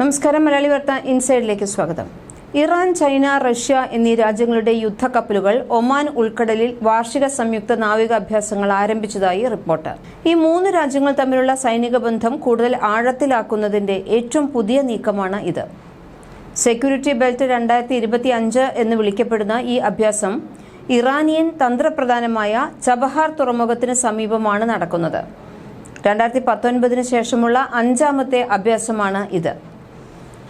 നമസ്കാരം മലയാളി വാർത്ത ഇൻസൈഡിലേക്ക് സ്വാഗതം. ഇറാൻ ചൈന റഷ്യ എന്നീ രാജ്യങ്ങളുടെ യുദ്ധക്കപ്പലുകൾ ഒമാൻ ഉൾക്കടലിൽ വാർഷിക സംയുക്ത നാവികാഭ്യാസങ്ങൾ ആരംഭിച്ചതായി റിപ്പോർട്ട്. ഈ മൂന്ന് രാജ്യങ്ങൾ തമ്മിലുള്ള സൈനിക ബന്ധം കൂടുതൽ ആഴത്തിലാക്കുന്നതിന്റെ ഏറ്റവും പുതിയ നീക്കമാണ് ഇത്. സെക്യൂരിറ്റി ബെൽറ്റ് രണ്ടായിരത്തി ഇരുപത്തി അഞ്ച് എന്ന് വിളിക്കപ്പെടുന്ന ഈ അഭ്യാസം ഇറാനിയൻ തന്ത്രപ്രധാനമായ ചബഹാർ തുറമുഖത്തിന് സമീപമാണ് നടക്കുന്നത്. രണ്ടായിരത്തി പത്തൊൻപതിന് ശേഷമുള്ള അഞ്ചാമത്തെ അഭ്യാസമാണ് ഇത്.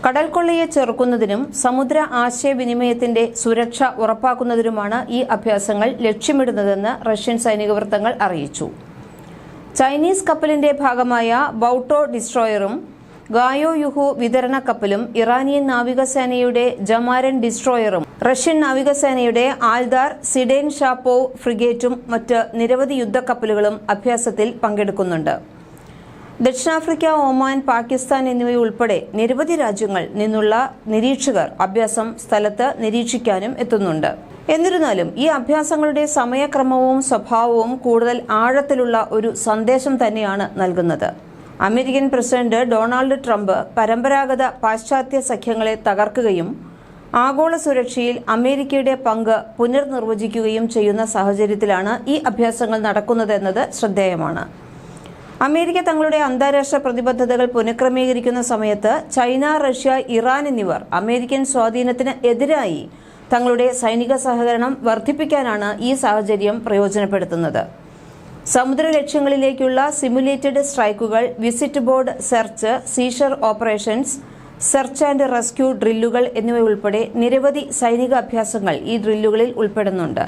കടൽക്കൊള്ളയെ ചെറുക്കുന്നതിനും സമുദ്ര ആശയവിനിമയത്തിന്റെ സുരക്ഷ ഉറപ്പാക്കുന്നതിനുമാണ് ഈ അഭ്യാസങ്ങൾ ലക്ഷ്യമിടുന്നതെന്ന് റഷ്യൻ സൈനിക വൃത്തങ്ങൾ അറിയിച്ചു. ചൈനീസ് കപ്പലിന്റെ ഭാഗമായ ബൌട്ടോ ഡിസ്ട്രോയറും ഗായോ യുഹു വിതരണ കപ്പലും ഇറാനിയൻ നാവികസേനയുടെ ജമാരൻ ഡിസ്ട്രോയറും റഷ്യൻ നാവികസേനയുടെ ആൽദാർ സിഡേൻ ഷാപ്പോവ് ഫ്രിഗേറ്റും മറ്റ് നിരവധി യുദ്ധക്കപ്പലുകളും അഭ്യാസത്തിൽ പങ്കെടുക്കുന്നുണ്ട്. ദക്ഷിണാഫ്രിക്ക ഒമാൻ പാകിസ്ഥാൻ എന്നിവയുൾപ്പെടെ നിരവധി രാജ്യങ്ങൾ നിന്നുള്ള നിരീക്ഷകർ അഭ്യാസം സ്ഥലത്ത് നിരീക്ഷിക്കാനും എത്തുന്നുണ്ട്. എന്നിരുന്നാലും ഈ അഭ്യാസങ്ങളുടെ സമയക്രമവും സ്വഭാവവും കൂടുതൽ ആഴത്തിലുള്ള ഒരു സന്ദേശം തന്നെയാണ് നൽകുന്നത്. അമേരിക്കൻ പ്രസിഡന്റ് ഡൊണാൾഡ് ട്രംപ് പരമ്പരാഗത പാശ്ചാത്യ സഖ്യങ്ങളെ തകർക്കുകയും ആഗോള സുരക്ഷയിൽ അമേരിക്കയുടെ പങ്ക് പുനർനിർവചിക്കുകയും ചെയ്യുന്ന സാഹചര്യത്തിലാണ് ഈ അഭ്യാസങ്ങൾ നടക്കുന്നതെന്നത് ശ്രദ്ധേയമാണ്. അമേരിക്ക തങ്ങളുടെ അന്താരാഷ്ട്ര പ്രതിബദ്ധതകൾ പുനഃക്രമീകരിക്കുന്ന സമയത്ത് ചൈന റഷ്യ ഇറാൻ എന്നിവർ അമേരിക്കൻ സ്വാധീനത്തിന് എതിരായി തങ്ങളുടെ സൈനിക സഹകരണം വർദ്ധിപ്പിക്കാനാണ് ഈ സാഹചര്യം പ്രയോജനപ്പെടുത്തുന്നത്. സമുദ്ര ലക്ഷ്യങ്ങളിലേക്കുള്ള simulated സ്ട്രൈക്കുകൾ visit board search seizure operations search and rescue ഡ്രില്ലുകൾ എന്നിവയുൾപ്പെടെ നിരവധി സൈനിക അഭ്യാസങ്ങൾ ഈ ഡ്രില്ലുകളിൽ ഉൾപ്പെടുന്നുണ്ട്.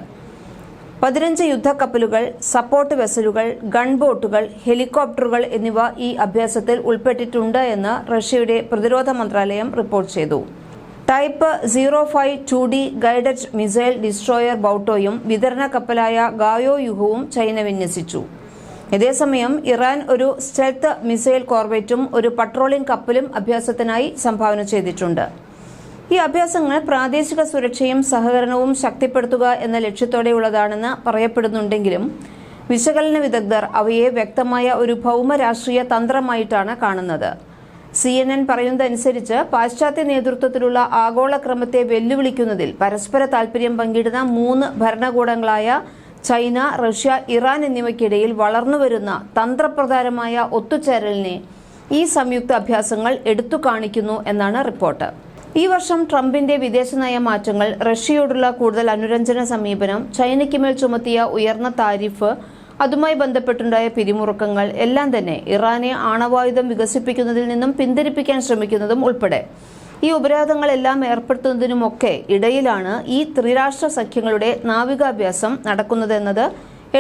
പതിനഞ്ച് യുദ്ധക്കപ്പലുകൾ സപ്പോർട്ട് വെസലുകൾ ഗൺബോട്ടുകൾ ഹെലികോപ്റ്ററുകൾ എന്നിവ ഈ അഭ്യാസത്തിൽ ഉൾപ്പെട്ടിട്ടുണ്ട് എന്ന് റഷ്യയുടെ പ്രതിരോധ മന്ത്രാലയം റിപ്പോർട്ട് ചെയ്തു. Type zero five two D guided missile destroyer ബൌട്ടോയും വിതരണ കപ്പലായ ഗായോ യുഹവും ചൈന വിന്യസിച്ചു. ഇതേസമയം ഇറാൻ ഒരു സ്റ്റെൽത്ത് മിസൈൽ കോർവെറ്റും ഒരു പട്രോളിംഗ് കപ്പലും അഭ്യാസത്തിനായി സംഭാവന ചെയ്തിട്ടുണ്ട്. ഈ അഭ്യാസങ്ങൾ പ്രാദേശിക സുരക്ഷയും സഹകരണവും ശക്തിപ്പെടുത്തുക എന്ന ലക്ഷ്യത്തോടെയുള്ളതാണെന്ന് പറയപ്പെടുന്നുണ്ടെങ്കിലും വിശകലന വിദഗ്ധർ അവയെ വ്യക്തമായ ഒരു ഭൗമരാഷ്ട്രീയ തന്ത്രമായിട്ടാണ് കാണുന്നത്. സി എൻ എൻ പറയുന്നതനുസരിച്ച് പാശ്ചാത്യ നേതൃത്വത്തിലുള്ള ആഗോള ക്രമത്തെ വെല്ലുവിളിക്കുന്നതിൽ പരസ്പര താൽപര്യം പങ്കിടുന്ന മൂന്ന് ഭരണകൂടങ്ങളായ ചൈന റഷ്യ ഇറാൻ എന്നിവയ്ക്കിടയിൽ വളർന്നുവരുന്ന തന്ത്രപ്രധാനമായ ഒത്തുചേരലിനെ ഈ സംയുക്ത അഭ്യാസങ്ങൾ എടുത്തു കാണിക്കുന്നു എന്നാണ് റിപ്പോർട്ട്. ഈ വർഷം ട്രംപിന്റെ വിദേശനയ മാറ്റങ്ങൾ റഷ്യയോടുള്ള കൂടുതൽ അനുരഞ്ജന സമീപനം ചൈനയ്ക്ക് മേൽ ചുമത്തിയ ഉയർന്ന താരിഫ് അതുമായി ബന്ധപ്പെട്ടുണ്ടായ പിരിമുറുക്കങ്ങൾ എല്ലാം തന്നെ ഇറാനെ ആണവായുധം വികസിപ്പിക്കുന്നതിൽ നിന്നും പിന്തിരിപ്പിക്കാൻ ശ്രമിക്കുന്നതും ഉൾപ്പെടെ. ഈ ഉപരാധങ്ങളെല്ലാം ഏർപ്പെടുത്തുന്നതിനുമൊക്കെ ഇടയിലാണ് ഈ ത്രിരാഷ്ട്ര സഖ്യങ്ങളുടെ നാവികാഭ്യാസം നടക്കുന്നതെന്നത്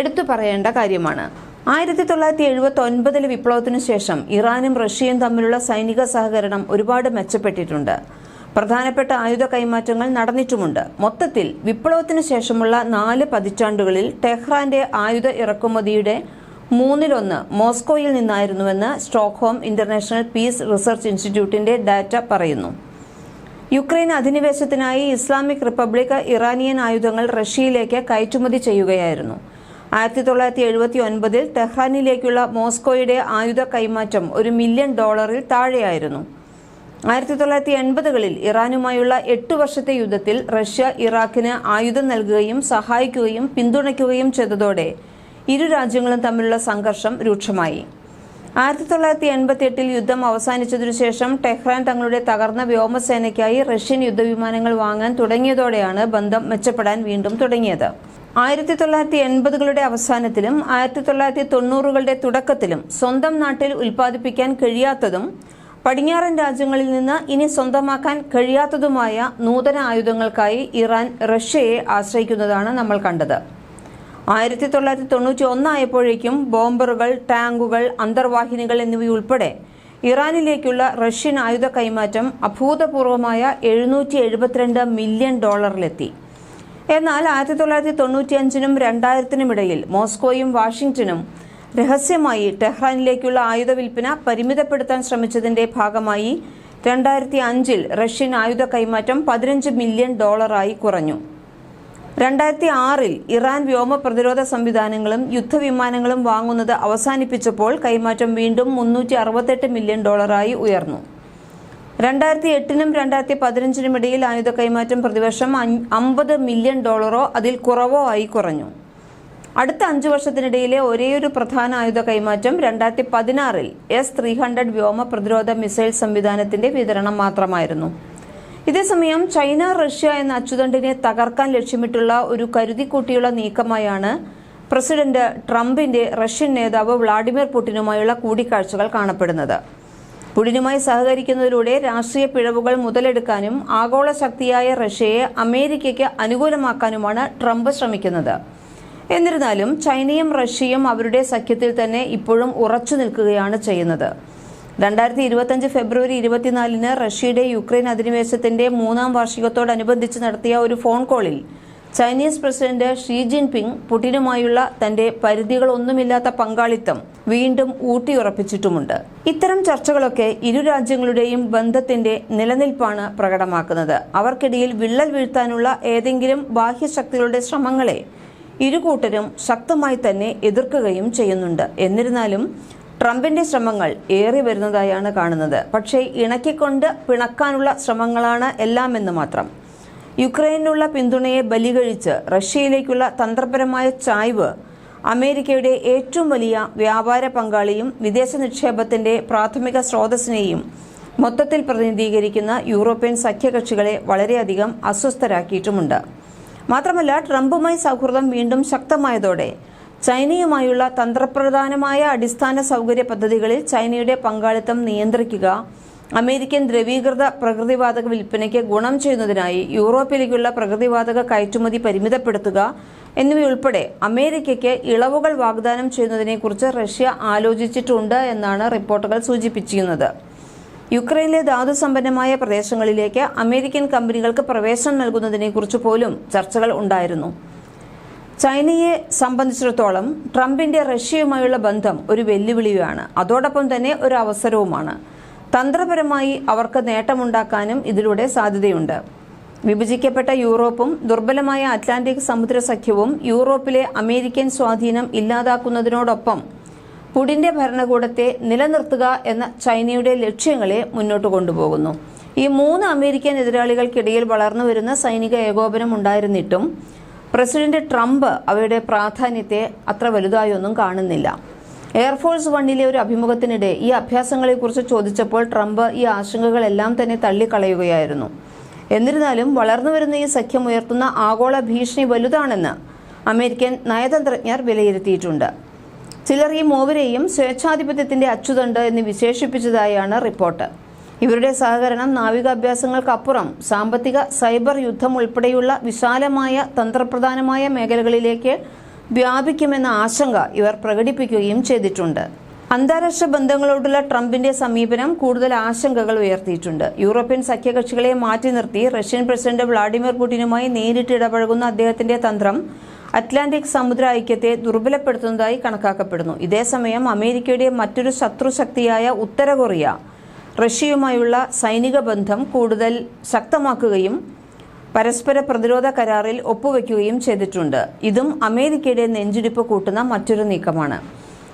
എടുത്തു പറയേണ്ട കാര്യമാണ്. ആയിരത്തി തൊള്ളായിരത്തി എഴുപത്തി ഒൻപതിലെ വിപ്ലവത്തിനു ശേഷം ഇറാനും റഷ്യയും തമ്മിലുള്ള സൈനിക സഹകരണം ഒരുപാട് മെച്ചപ്പെട്ടിട്ടുണ്ട്. പ്രധാനപ്പെട്ട ആയുധ കൈമാറ്റങ്ങൾ നടന്നിട്ടുമുണ്ട്. മൊത്തത്തിൽ വിപ്ലവത്തിന് ശേഷമുള്ള നാല് പതിറ്റാണ്ടുകളിൽ ടെഹ്റാന്റെ ആയുധ ഇറക്കുമതിയുടെ മൂന്നിലൊന്ന് മോസ്കോയിൽ നിന്നായിരുന്നുവെന്ന് സ്റ്റോക്ക്ഹോം ഇന്റർനാഷണൽ പീസ് റിസർച്ച് ഇൻസ്റ്റിറ്റ്യൂട്ടിന്റെ ഡാറ്റ പറയുന്നു. യുക്രൈൻ അധിനിവേശത്തിനായി ഇസ്ലാമിക് റിപ്പബ്ലിക് ഇറാനിയൻ ആയുധങ്ങൾ റഷ്യയിലേക്ക് കയറ്റുമതി ചെയ്യുകയായിരുന്നു. ആയിരത്തി തൊള്ളായിരത്തി എഴുപത്തി ഒൻപതിൽ ടെഹ്റാനിലേക്കുള്ള മോസ്കോയുടെ ആയുധ കൈമാറ്റം ഒരു മില്യൺ ഡോളറിൽ താഴെയായിരുന്നു. ആയിരത്തി തൊള്ളായിരത്തി എൺപതുകളിൽ ഇറാനുമായുള്ള എട്ട് വർഷത്തെ യുദ്ധത്തിൽ റഷ്യ ഇറാഖിന് ആയുധം നൽകുകയും സഹായിക്കുകയും പിന്തുണയ്ക്കുകയും ചെയ്തതോടെ ഇരു രാജ്യങ്ങളും തമ്മിലുള്ള സംഘർഷം രൂക്ഷമായി. ആയിരത്തി തൊള്ളായിരത്തി എൺപത്തി എട്ടിൽ യുദ്ധം അവസാനിച്ചതിനു ശേഷം ടെഹ്റാൻ തങ്ങളുടെ തകർന്ന വ്യോമസേനയ്ക്കായി റഷ്യൻ യുദ്ധവിമാനങ്ങൾ വാങ്ങാൻ തുടങ്ങിയതോടെയാണ് ബന്ധം മെച്ചപ്പെടാൻ വീണ്ടും തുടങ്ങിയത്. ആയിരത്തി തൊള്ളായിരത്തി എൺപതുകളുടെ അവസാനത്തിലും ആയിരത്തി തൊള്ളായിരത്തി തൊണ്ണൂറുകളുടെ തുടക്കത്തിലും സ്വന്തം നാട്ടിൽ ഉൽപ്പാദിപ്പിക്കാൻ കഴിയാത്തതും പടിഞ്ഞാറൻ രാജ്യങ്ങളിൽ നിന്ന് ഇനി സ്വന്തമാക്കാൻ കഴിയാത്തതുമായ നൂതന ആയുധങ്ങൾക്കായി ഇറാൻ റഷ്യയെ ആശ്രയിക്കുന്നതാണ് നമ്മൾ കണ്ടത്. ആയിരത്തി തൊള്ളായിരത്തി തൊണ്ണൂറ്റി ഒന്നായപ്പോഴേക്കും ബോംബറുകൾ ടാങ്കുകൾ അന്തർവാഹിനികൾ എന്നിവയുൾപ്പെടെ ഇറാനിലേക്കുള്ള റഷ്യൻ ആയുധ കൈമാറ്റം അഭൂതപൂർവമായ എഴുന്നൂറ്റി എഴുപത്തിരണ്ട് മില്യൺ ഡോളറിലെത്തി. എന്നാൽ ആയിരത്തി തൊള്ളായിരത്തി തൊണ്ണൂറ്റിയഞ്ചിനും രണ്ടായിരത്തിനും ഇടയിൽ മോസ്കോയും വാഷിംഗ്ടണും രഹസ്യമായി ടെഹ്റാനിലേക്കുള്ള ആയുധ വിൽപ്പന പരിമിതപ്പെടുത്താൻ ശ്രമിച്ചതിന്റെ ഭാഗമായി രണ്ടായിരത്തി അഞ്ചിൽ റഷ്യൻ ആയുധ കൈമാറ്റം പതിനഞ്ച് മില്യൺ ഡോളറായി കുറഞ്ഞു. രണ്ടായിരത്തി ആറിൽ ഇറാൻ വ്യോമ പ്രതിരോധ സംവിധാനങ്ങളും യുദ്ധവിമാനങ്ങളും വാങ്ങുന്നത് അവസാനിപ്പിച്ചപ്പോൾ കൈമാറ്റം വീണ്ടും മുന്നൂറ്റി അറുപത്തെട്ട് മില്യൺ ഡോളറായി ഉയർന്നു. രണ്ടായിരത്തി എട്ടിനും രണ്ടായിരത്തി പതിനഞ്ചിനും ഇടയിൽ ആയുധ കൈമാറ്റം പ്രതിവർഷം അമ്പത് മില്യൺ ഡോളറോ അതിൽ കുറവോ ആയി കുറഞ്ഞു. അടുത്ത അഞ്ചു വർഷത്തിനിടയിലെ ഒരേയൊരു പ്രധാന ആയുധ കൈമാറ്റം രണ്ടായിരത്തി പതിനാറിൽ എസ് ത്രീ ഹൺഡ്രഡ് വ്യോമ പ്രതിരോധ മിസൈൽ സംവിധാനത്തിന്റെ വിതരണം മാത്രമായിരുന്നു. ഇതേസമയം ചൈന റഷ്യ എന്ന അച്ചുതണ്ടിനെ തകർക്കാൻ ലക്ഷ്യമിട്ടുള്ള ഒരു കരുതിക്കൂട്ടിയുള്ള നീക്കമായാണ് പ്രസിഡന്റ് ട്രംപിന്റെ റഷ്യൻ നേതാവ് വ്ളാഡിമിർ പുടിനുമായുള്ള കൂടിക്കാഴ്ചകൾ കാണപ്പെടുന്നത്. പുടിനുമായി സഹകരിക്കുന്നതിലൂടെ രാഷ്ട്രീയ പിഴവുകൾ മുതലെടുക്കാനും ആഗോള ശക്തിയായ റഷ്യയെ അമേരിക്കയ്ക്ക് അനുകൂലമാക്കാനുമാണ് ട്രംപ് ശ്രമിക്കുന്നത്. എന്നിരുന്നാലും ചൈനയും റഷ്യയും അവരുടെ സഖ്യത്തിൽ തന്നെ ഇപ്പോഴും ഉറച്ചു നിൽക്കുകയാണ് ചെയ്യുന്നത്. രണ്ടായിരത്തി ഇരുപത്തഞ്ച് ഫെബ്രുവരി ഇരുപത്തിനാലിന് റഷ്യയുടെ യുക്രൈൻ അധിനിവേശത്തിന്റെ മൂന്നാം വാർഷികത്തോടനുബന്ധിച്ച് നടത്തിയ ഒരു ഫോൺ കോളിൽ ചൈനീസ് പ്രസിഡന്റ് ഷീ ജിൻപിങ് പുടിനുമായുള്ള തന്റെ പരിധികളൊന്നുമില്ലാത്ത പങ്കാളിത്തം വീണ്ടും ഊട്ടിയുറപ്പിച്ചിട്ടുമുണ്ട്. ഇത്തരം ചർച്ചകളൊക്കെ ഇരു രാജ്യങ്ങളുടെയും ബന്ധത്തിന്റെ നിലനിൽപ്പാണ് പ്രകടമാക്കുന്നത്. അവർക്കിടയിൽ വിള്ളൽ വീഴ്ത്താനുള്ള ഏതെങ്കിലും ബാഹ്യശക്തികളുടെ ശ്രമങ്ങളെ ഇരുകൂട്ടരും ശക്തമായി തന്നെ എതിർക്കുകയും ചെയ്യുന്നുണ്ട്. എന്നിരുന്നാലും ട്രംപിന്റെ ശ്രമങ്ങൾ ഏറി വരുന്നതായാണ് കാണുന്നത്. പക്ഷേ ഇണക്കിക്കൊണ്ട് പിണക്കാനുള്ള ശ്രമങ്ങളാണ് എല്ലാമെന്ന് മാത്രം. യുക്രൈനുള്ള പിന്തുണയെ ബലികഴിച്ച് റഷ്യയിലേക്കുള്ള തന്ത്രപരമായ ചായ്വ് അമേരിക്കയുടെ ഏറ്റവും വലിയ വ്യാപാര പങ്കാളിയും വിദേശ നിക്ഷേപത്തിന്റെ പ്രാഥമിക സ്രോതസ്സിനെയും മൊത്തത്തിൽ പ്രതിനിധീകരിക്കുന്ന യൂറോപ്യൻ സഖ്യകക്ഷികളെ വളരെയധികം അസ്വസ്ഥരാക്കിയിട്ടുമുണ്ട്. മാത്രമല്ല ട്രംപുമായി സൗഹൃദം വീണ്ടും ശക്തമായതോടെ ചൈനയുമായുള്ള തന്ത്രപ്രധാനമായ അടിസ്ഥാന സൗകര്യ പദ്ധതികളിൽ ചൈനയുടെ പങ്കാളിത്തം നിയന്ത്രിക്കുക അമേരിക്കൻ ദ്രവീകൃത പ്രകൃതിവാതക വിൽപ്പനയ്ക്ക് ഗുണം ചെയ്യുന്നതിനായി യൂറോപ്പിലേക്കുള്ള പ്രകൃതിവാതക കയറ്റുമതി പരിമിതപ്പെടുത്തുക എന്നിവയുൾപ്പെടെ അമേരിക്കയ്ക്ക് ഇളവുകൾ വാഗ്ദാനം ചെയ്യുന്നതിനെക്കുറിച്ച് റഷ്യ ആലോചിച്ചിട്ടുണ്ട് എന്നാണ് റിപ്പോർട്ടുകൾ സൂചിപ്പിച്ചിരുന്നത് യുക്രൈനിലെ ധാതു സമ്പന്നമായ പ്രദേശങ്ങളിലേക്ക് അമേരിക്കൻ കമ്പനികൾക്ക് പ്രവേശനം നൽകുന്നതിനെക്കുറിച്ച് പോലും ചർച്ചകൾ ഉണ്ടായിരുന്നു. ചൈനയെ സംബന്ധിച്ചിടത്തോളം ട്രംപിന്റെ റഷ്യയുമായുള്ള ബന്ധം ഒരു വെല്ലുവിളിയാണ്. അതോടൊപ്പം തന്നെ ഒരു അവസരവുമാണ്. തന്ത്രപരമായി അവർക്ക് നേട്ടമുണ്ടാക്കാനും ഇതിലൂടെ സാധ്യതയുണ്ട്. വിഭജിക്കപ്പെട്ട യൂറോപ്പും ദുർബലമായ അറ്റ്ലാന്റിക് സമുദ്ര സഖ്യവും യൂറോപ്പിലെ അമേരിക്കൻ സ്വാധീനം ഇല്ലാതാക്കുന്നതിനോടൊപ്പം പുടിന്റെ ഭരണകൂടത്തെ നിലനിർത്തുക എന്ന ചൈനയുടെ ലക്ഷ്യങ്ങളെ മുന്നോട്ട് കൊണ്ടുപോകുന്നു. ഈ മൂന്ന് അമേരിക്കൻ എതിരാളികൾക്കിടയിൽ വളർന്നു വരുന്ന സൈനിക ഏകോപനം ഉണ്ടായിരുന്നിട്ടും പ്രസിഡന്റ് ട്രംപ് അവയുടെ പ്രാധാന്യത്തെ അത്ര വലുതായൊന്നും കാണുന്നില്ല. എയർഫോഴ്സ് വണ്ണിലെ ഒരു അഭിമുഖത്തിനിടെ ഈ അഭ്യാസങ്ങളെക്കുറിച്ച് ചോദിച്ചപ്പോൾ ട്രംപ് ഈ ആശങ്കകളെല്ലാം തന്നെ തള്ളിക്കളയുകയായിരുന്നു. എന്നിരുന്നാലും വളർന്നു വരുന്ന ഈ സഖ്യം ഉയർത്തുന്ന ആഗോള ഭീഷണി വലുതാണെന്ന് അമേരിക്കൻ നയതന്ത്രജ്ഞർ വിലയിരുത്തിയിട്ടുണ്ട്. ചിലർ ഈ മൂവരെയും സ്വേച്ഛാധിപത്യത്തിന്റെ അച്ചുതണ്ട് എന്ന് വിശേഷിപ്പിച്ചതായാണ് റിപ്പോർട്ട്. ഇവരുടെ സഹകരണം നാവികാഭ്യാസങ്ങൾക്കപ്പുറം സാമ്പത്തിക സൈബർ യുദ്ധം ഉൾപ്പെടെയുള്ള വിശാലമായ തന്ത്രപ്രധാനമായ മേഖലകളിലേക്ക് വ്യാപിക്കുമെന്ന ആശങ്ക ഇവർ പ്രകടിപ്പിക്കുകയും ചെയ്തിട്ടുണ്ട്. അന്താരാഷ്ട്ര ബന്ധങ്ങളോടുള്ള ട്രംപിന്റെ സമീപനം കൂടുതൽ ആശങ്കകൾ ഉയർത്തിയിട്ടുണ്ട്. യൂറോപ്യൻ സഖ്യകക്ഷികളെ മാറ്റി നിർത്തി റഷ്യൻ പ്രസിഡന്റ് വ്ളാഡിമിർ പുടിനുമായി നേരിട്ട് ഇടപഴകുന്ന അദ്ദേഹത്തിന്റെ തന്ത്രം അറ്റ്ലാന്റിക് സമുദ്ര ഐക്യത്തെ ദുർബലപ്പെടുത്തുന്നതായി കണക്കാക്കപ്പെടുന്നു. ഇതേസമയം അമേരിക്കയുടെ മറ്റൊരു ശത്രുശക്തിയായ ഉത്തര കൊറിയ റഷ്യയുമായുള്ള സൈനിക ബന്ധം കൂടുതൽ ശക്തമാക്കുകയും പരസ്പര പ്രതിരോധ കരാറിൽ ഒപ്പുവെക്കുകയും ചെയ്തിട്ടുണ്ട്. ഇതും അമേരിക്കയുടെ നെഞ്ചിടിപ്പ് കൂട്ടുന്ന മറ്റൊരു നീക്കമാണ്.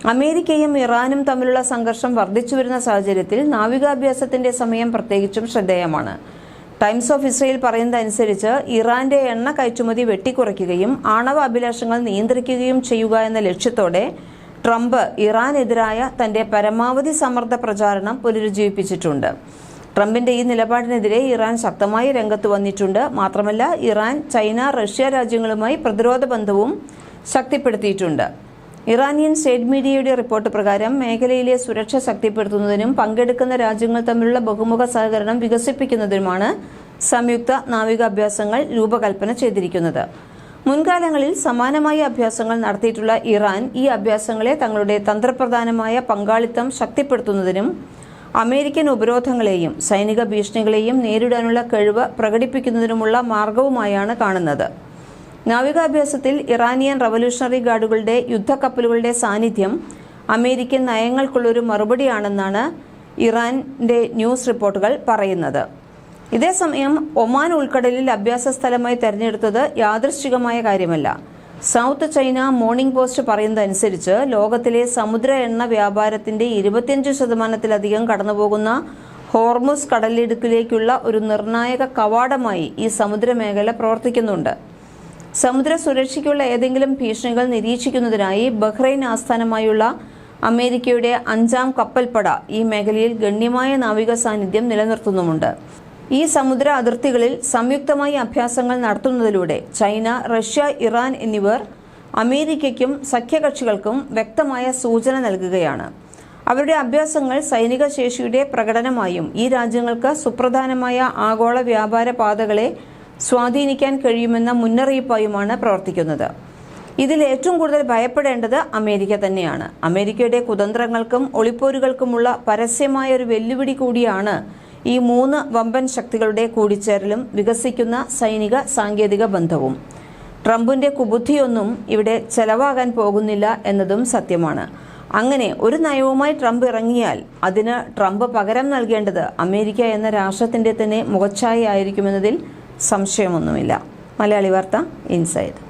അമേരിക്കയും ഇറാനും തമ്മിലുള്ള സംഘർഷം വർദ്ധിച്ചു വരുന്ന സാഹചര്യത്തിൽ നാവികാഭ്യാസത്തിന്റെ സമയം പ്രത്യേകിച്ചും ശ്രദ്ധേയമാണ്. ടൈംസ് ഓഫ് ഇസ്രയേൽ പറയുന്നതനുസരിച്ച് ഇറാന്റെ എണ്ണ കയറ്റുമതി വെട്ടിക്കുറയ്ക്കുകയും ആണവ അഭിലാഷങ്ങൾ നിയന്ത്രിക്കുകയും ചെയ്യുക എന്ന ലക്ഷ്യത്തോടെ ട്രംപ് ഇറാനെതിരായ തന്റെ പരമാവധി സമ്മർദ്ദ പ്രചാരണം പുനരുജ്ജീവിപ്പിച്ചിട്ടുണ്ട്. ട്രംപിന്റെ ഈ നിലപാടിനെതിരെ ഇറാൻ ശക്തമായി രംഗത്ത് വന്നിട്ടുണ്ട്. മാത്രമല്ല ഇറാൻ ചൈന റഷ്യ രാജ്യങ്ങളുമായി പ്രതിരോധ ബന്ധവും ശക്തിപ്പെടുത്തിയിട്ടുണ്ട്. ഇറാനിയൻ സ്റ്റേറ്റ് മീഡിയയുടെ റിപ്പോർട്ട് പ്രകാരം മേഖലയിലെ സുരക്ഷ ശക്തിപ്പെടുത്തുന്നതിനും പങ്കെടുക്കുന്ന രാജ്യങ്ങൾ തമ്മിലുള്ള ബഹുമുഖ സഹകരണം വികസിപ്പിക്കുന്നതിനുമാണ് സംയുക്ത നാവികാഭ്യാസങ്ങൾ രൂപകൽപ്പന ചെയ്തിരിക്കുന്നത്. മുൻകാലങ്ങളിൽ സമാനമായ അഭ്യാസങ്ങൾ നടത്തിയിട്ടുള്ള ഇറാൻ ഈ അഭ്യാസങ്ങളെ തങ്ങളുടെ തന്ത്രപ്രധാനമായ പങ്കാളിത്തം ശക്തിപ്പെടുത്തുന്നതിനും അമേരിക്കൻ ഉപരോധങ്ങളെയും സൈനിക ഭീഷണികളെയും നേരിടാനുള്ള കഴിവ് പ്രകടിപ്പിക്കുന്നതിനുമുള്ള മാർഗവുമായാണ് കാണുന്നത്. നാവികാഭ്യാസത്തിൽ ഇറാനിയൻ റവല്യൂഷണറി ഗാർഡുകളുടെ യുദ്ധക്കപ്പലുകളുടെ സാന്നിധ്യം അമേരിക്കൻ നയങ്ങൾക്കുള്ളൊരു മറുപടിയാണെന്നാണ് ഇറാന്റെ ന്യൂസ് റിപ്പോർട്ടുകൾ പറയുന്നത്. ഇതേസമയം ഒമാൻ ഉൾക്കടലിൽ അഭ്യാസ സ്ഥലമായി തെരഞ്ഞെടുത്തത് യാദൃശ്ചികമായ കാര്യമല്ല. സൗത്ത് ചൈന മോർണിംഗ് പോസ്റ്റ് പറയുന്നതനുസരിച്ച് ലോകത്തിലെ സമുദ്ര എണ്ണ വ്യാപാരത്തിന്റെ ഇരുപത്തിയഞ്ച് ശതമാനത്തിലധികം കടന്നുപോകുന്ന ഹോർമുസ് കടലിടുക്കിലേക്കുള്ള ഒരു നിർണായക കവാടമായി ഈ സമുദ്രമേഖല പ്രവർത്തിക്കുന്നുണ്ട്. സമുദ്ര സുരക്ഷയ്ക്കുള്ള ഏതെങ്കിലും ഭീഷണികൾ നിരീക്ഷിക്കുന്നതിനായി ബഹ്റൈൻ ആസ്ഥാനമായുള്ള അമേരിക്കയുടെ അഞ്ചാം കപ്പൽപ്പട ഈ മേഖലയിൽ ഗണ്യമായ നാവിക സാന്നിധ്യം നിലനിർത്തുന്നുമുണ്ട്. ഈ സമുദ്ര അതിർത്തികളിൽ സംയുക്തമായി അഭ്യാസങ്ങൾ നടത്തുന്നതിലൂടെ ചൈന റഷ്യ ഇറാൻ എന്നിവർ അമേരിക്കയ്ക്കും സഖ്യകക്ഷികൾക്കും വ്യക്തമായ സൂചന നൽകുകയാണ്. അവരുടെ അഭ്യാസങ്ങൾ സൈനിക ശേഷിയുടെ പ്രകടനമായും ഈ രാജ്യങ്ങൾക്ക് സുപ്രധാനമായ ആഗോള വ്യാപാര പാതകളെ സ്വാധീനിക്കാൻ കഴിയുമെന്ന മുന്നറിയിപ്പായുമാണ് പ്രവർത്തിക്കുന്നത്. ഇതിൽ ഏറ്റവും കൂടുതൽ ഭയപ്പെടേണ്ടത് അമേരിക്ക തന്നെയാണ്. അമേരിക്കയുടെ കുതന്ത്രങ്ങൾക്കും ഒളിപ്പോരുകൾക്കുമുള്ള പരസ്യമായ ഒരു വെല്ലുവിളി കൂടിയാണ് ഈ മൂന്ന് വമ്പൻ ശക്തികളുടെ കൂടിച്ചേരലും വികസിക്കുന്ന സൈനിക സാങ്കേതിക ബന്ധവും. ട്രംപിന്റെ കുബുദ്ധിയൊന്നും ഇവിടെ ചെലവാകാൻ പോകുന്നില്ല എന്നതും സത്യമാണ്. അങ്ങനെ ഒരു നയവുമായി ട്രംപ് ഇറങ്ങിയാൽ അതിന് ട്രംപ് പകരം നൽകേണ്ടത് അമേരിക്ക എന്ന രാഷ്ട്രത്തിന്റെ തന്നെ മുഖച്ഛായ ആയിരിക്കുമെന്നതിൽ സംശയമൊന്നുമില്ല. മലയാളി വാർത്ത ഇൻസൈഡ്.